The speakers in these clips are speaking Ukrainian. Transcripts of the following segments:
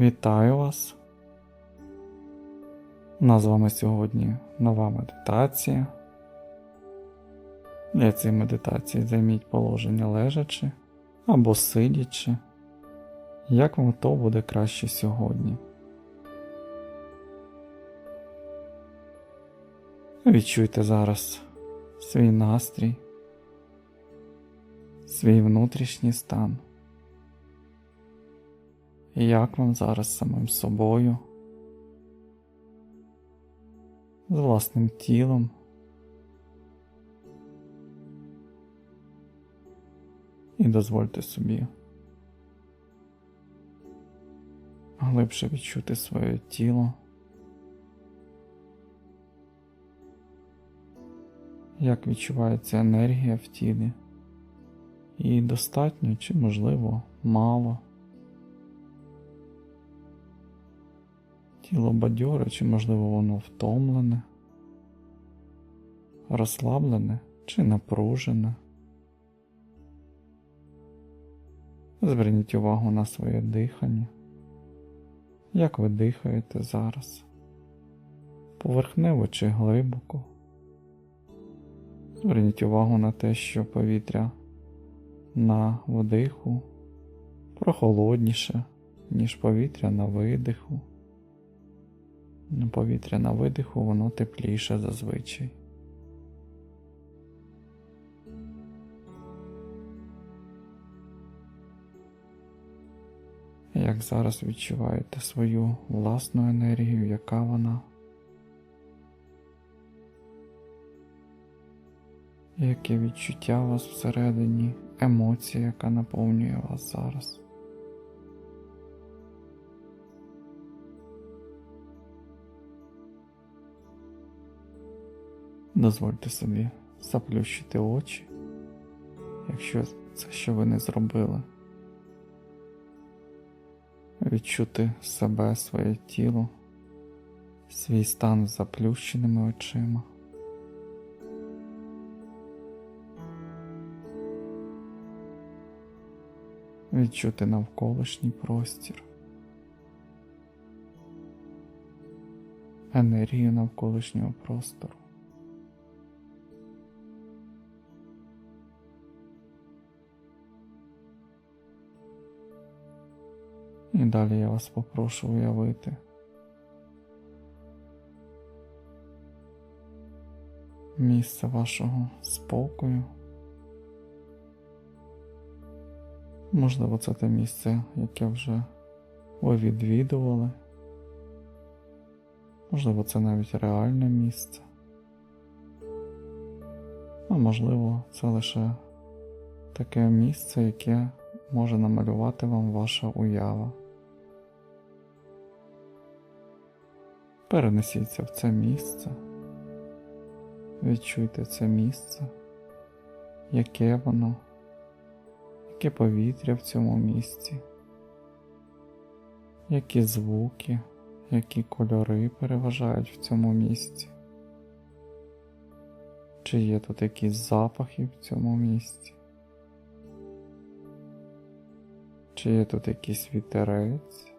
Вітаю вас! У нас з вами сьогодні нова медитація. Для цієї медитації займіть положення лежачи або сидячи, як вам то буде краще сьогодні. Відчуйте зараз свій настрій, свій внутрішній стан. Як вам зараз самим собою, з власним тілом? І дозвольте собі глибше відчути своє тіло, як відчувається енергія в тілі, і достатньо чи, можливо, мало. Тіло бадьоре, чи, можливо, воно втомлене, розслаблене чи напружене. Зверніть увагу на своє дихання. Як ви дихаєте зараз? Поверхнево чи глибоко? Зверніть увагу на те, що повітря на вдиху прохолодніше, ніж повітря на видиху. Повітря на видиху воно тепліше зазвичай. Як зараз відчуваєте свою власну енергію, яка вона? Яке відчуття у вас всередині, емоція, яка наповнює вас зараз? Дозвольте собі заплющити очі, якщо це що ви не зробили. Відчути себе, своє тіло, свій стан з заплющеними очима. Відчути навколишній простір, енергію навколишнього простору. Далі я вас попрошу уявити. Місце вашого спокою. Можливо, це те місце, яке вже ви відвідували. Можливо, це навіть реальне місце. А можливо, це лише таке місце, яке може намалювати вам ваша уява. Перенесіться в це місце, відчуйте це місце, яке воно, яке повітря в цьому місці, які звуки, які кольори переважають в цьому місці, чи є тут якісь запахи в цьому місці. Чи є тут якийсь вітерець?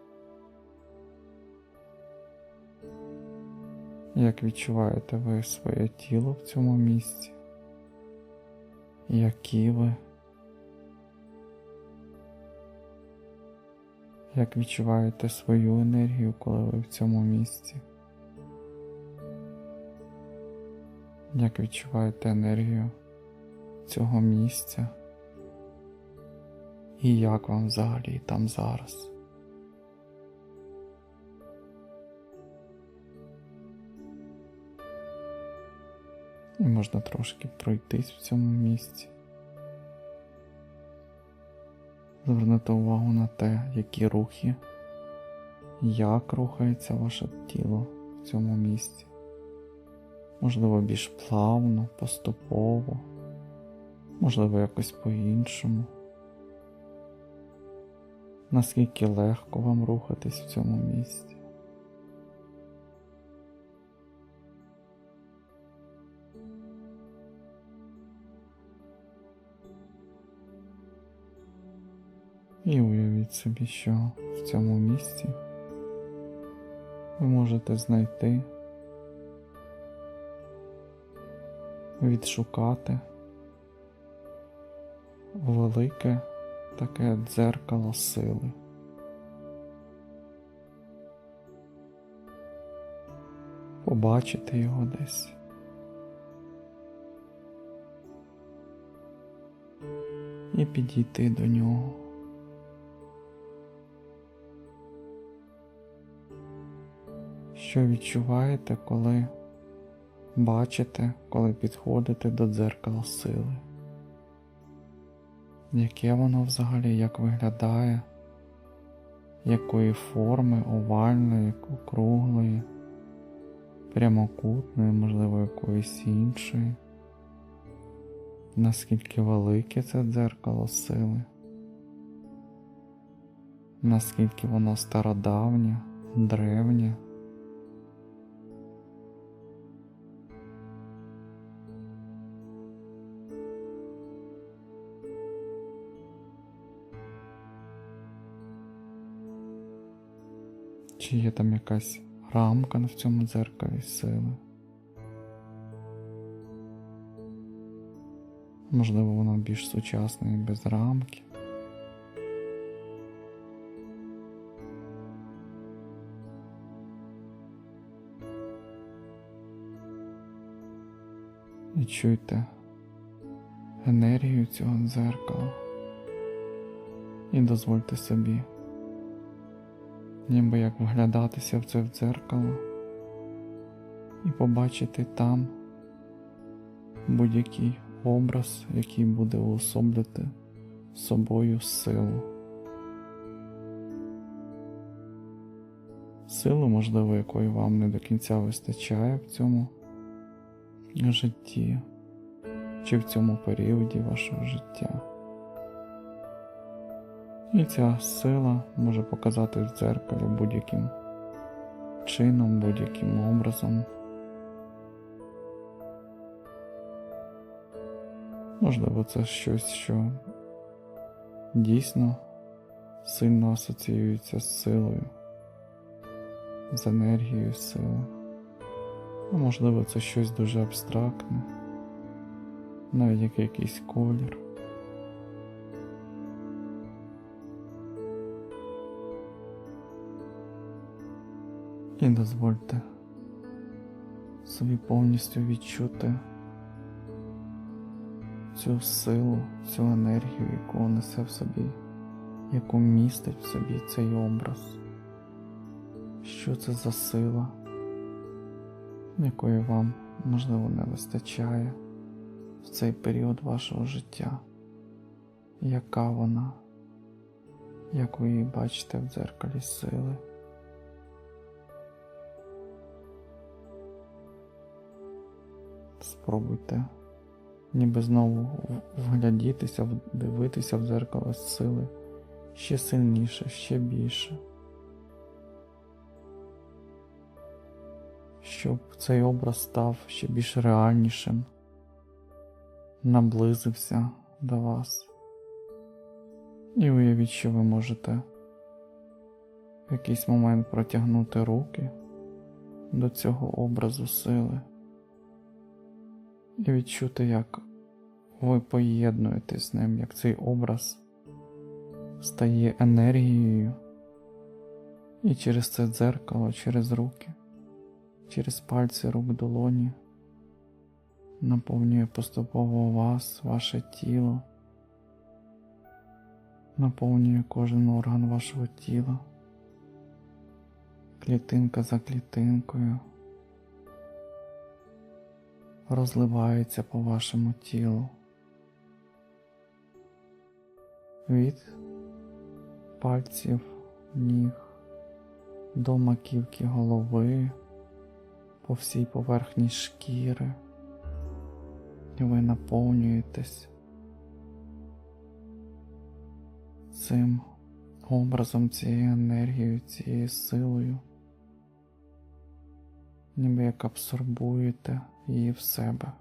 Як відчуваєте ви своє тіло в цьому місці? Які ви? Як відчуваєте свою енергію, коли ви в цьому місці? Як відчуваєте енергію цього місця? І як вам взагалі там зараз? І можна трошки пройтись в цьому місці. Звернути увагу на те, які рухи, як рухається ваше тіло в цьому місці. Можливо, більш плавно, поступово, можливо, якось по-іншому наскільки легко вам рухатись в цьому місці. І уявіть собі, що в цьому місці ви можете знайти, відшукати велике таке дзеркало сили. Побачити його десь. І підійти до нього. Що відчуваєте, коли бачите, коли підходите до дзеркала сили? Яке воно взагалі як виглядає, якої форми, овальної, округлої, прямокутної, можливо, якоїсь іншої? Наскільки велике це дзеркало сили? Наскільки воно стародавнє, древнє? Чи є там якась рамка в цьому дзеркалі сили? Можливо, воно більш сучасне і без рамки. І чуйте енергію цього дзеркала і дозвольте собі ніби як вглядатися в це в дзеркало і побачити там будь-який образ, який буде уособлювати собою силу. Силу, можливо, якої вам не до кінця вистачає в цьому житті чи в цьому періоді вашого життя. І ця сила може показати в дзеркалі будь-яким чином, будь-яким образом. Можливо, це щось, що дійсно сильно асоціюється з силою, з енергією сили. А можливо, це щось дуже абстрактне, навіть як якийсь колір. І дозвольте собі повністю відчути цю силу, цю енергію, яку несе в собі, яку містить в собі цей образ. Що це за сила, якої вам, можливо, не вистачає в цей період вашого життя? Яка вона, як ви її бачите в дзеркалі сили? Спробуйте ніби знову вглядітися, дивитися в дзеркало сили ще сильніше, ще більше. Щоб цей образ став ще більш реальнішим, наблизився до вас. І уявіть, що ви можете в якийсь момент протягнути руки до цього образу сили і відчути, як ви поєднуєтесь з ним, як цей образ стає енергією, і через це дзеркало, через руки, через пальці рук долоні наповнює поступово вас, ваше тіло, наповнює кожен орган вашого тіла, клітинка за клітинкою розливається по вашому тілу. Від пальців ніг до маківки голови по всій поверхні шкіри, і ви наповнюєтесь цим образом, цією енергією, цією силою ніби як абсорбуєте її в себе.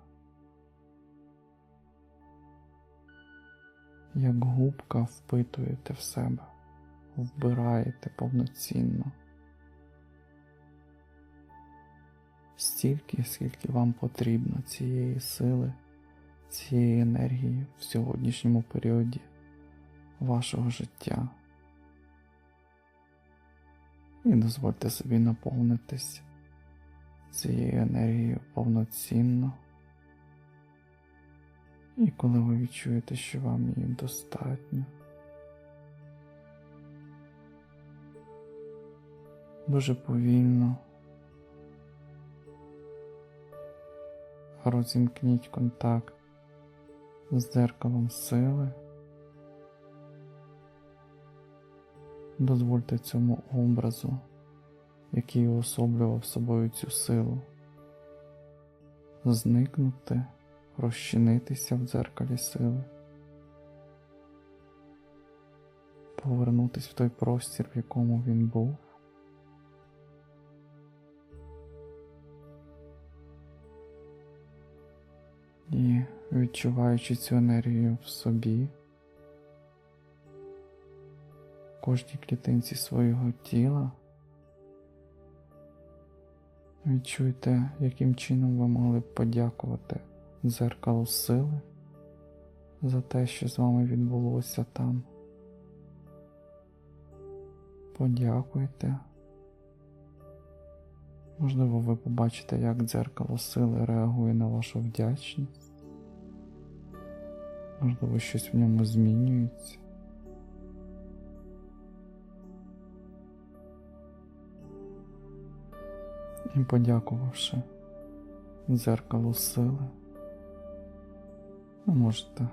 Як губка впитуєте в себе, вбираєте повноцінно. стільки, скільки вам потрібно цієї сили, цієї енергії в сьогоднішньому періоді вашого життя. І дозвольте собі наповнитись цією енергією повноцінно. І коли ви відчуєте, що вам її достатньо, дуже повільно розімкніть контакт з дзеркалом сили. Дозвольте цьому образу, який уособлював собою цю силу, зникнути, розчинитися в дзеркалі сили, повернутись в той простір, в якому він був. І відчуваючи цю енергію в собі, в кожній клітинці свого тіла, відчуйте, яким чином ви могли б подякувати дзеркалу сили за те, що з вами відбулося там. Подякуйте. Можливо, ви побачите, як дзеркало сили реагує на вашу вдячність. Можливо, щось в ньому змінюється. І подякувавши дзеркалу сили, ви можете.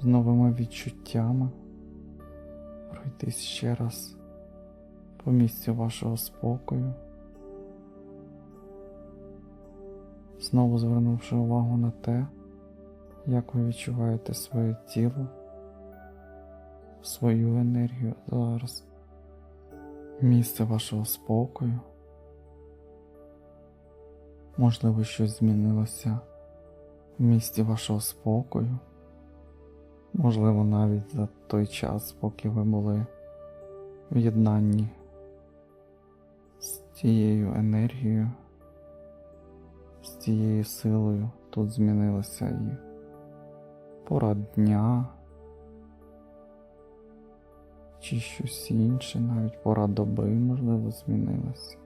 З новими відчуттями пройтись ще раз по місцю вашого спокою, знову звернувши увагу на те, як ви відчуваєте своє тіло, свою енергію зараз, місце вашого спокою. Можливо, щось змінилося в місці вашого спокою, можливо, навіть за той час, поки ви були в єднанні з тією енергією, з тією силою тут змінилася і пора дня, чи щось інше, навіть пора доби, можливо, змінилася.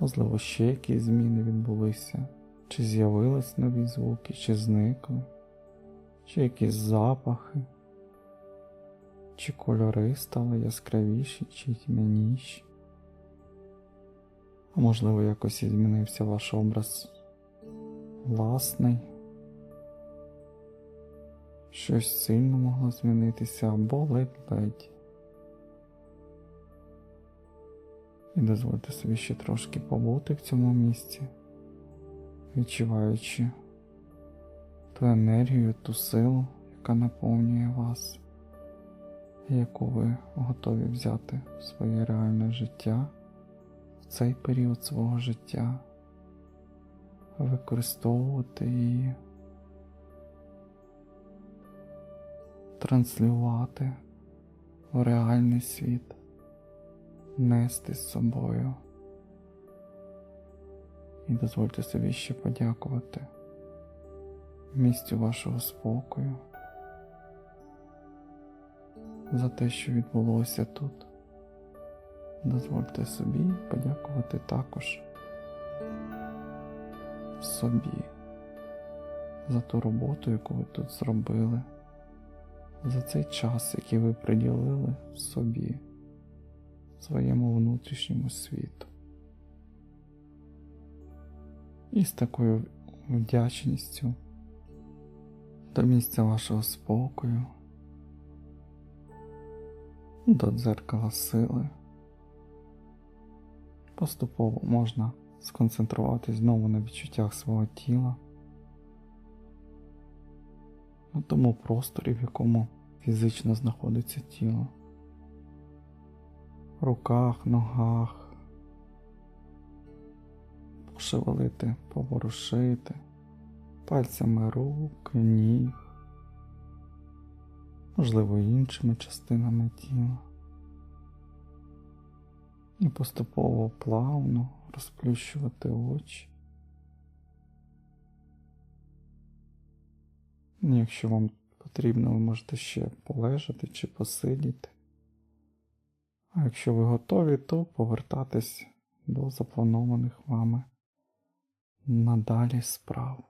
Можливо, ще якісь зміни відбулися, чи з'явились нові звуки, чи зникли, чи якісь запахи, чи кольори стали яскравіші, чи тьмяніші. А можливо, якось і змінився ваш образ власний. Щось сильно могло змінитися або ледь-ледь. І дозвольте собі ще трошки побути в цьому місці, відчуваючи ту енергію, ту силу, яка наповнює вас, яку ви готові взяти в своє реальне життя в цей період свого життя, використовувати її, транслювати в реальний світ нести з собою. І дозвольте собі ще подякувати місцю вашого спокою за те, що відбулося тут. Дозвольте собі подякувати також собі за ту роботу, яку ви тут зробили, за цей час, який ви приділили собі своєму внутрішньому світу. І з такою вдячністю до місця вашого спокою, до дзеркала сили. Поступово можна сконцентруватись знову на відчуттях свого тіла, на тому просторі, в якому фізично знаходиться тіло руках, ногах, пошевелити, поворушити пальцями рук, ніг, можливо, іншими частинами тіла. І поступово плавно розплющувати очі. Якщо вам потрібно, ви можете ще полежати чи посидіти. А якщо ви готові, то повертатись до запланованих вами надалі справ.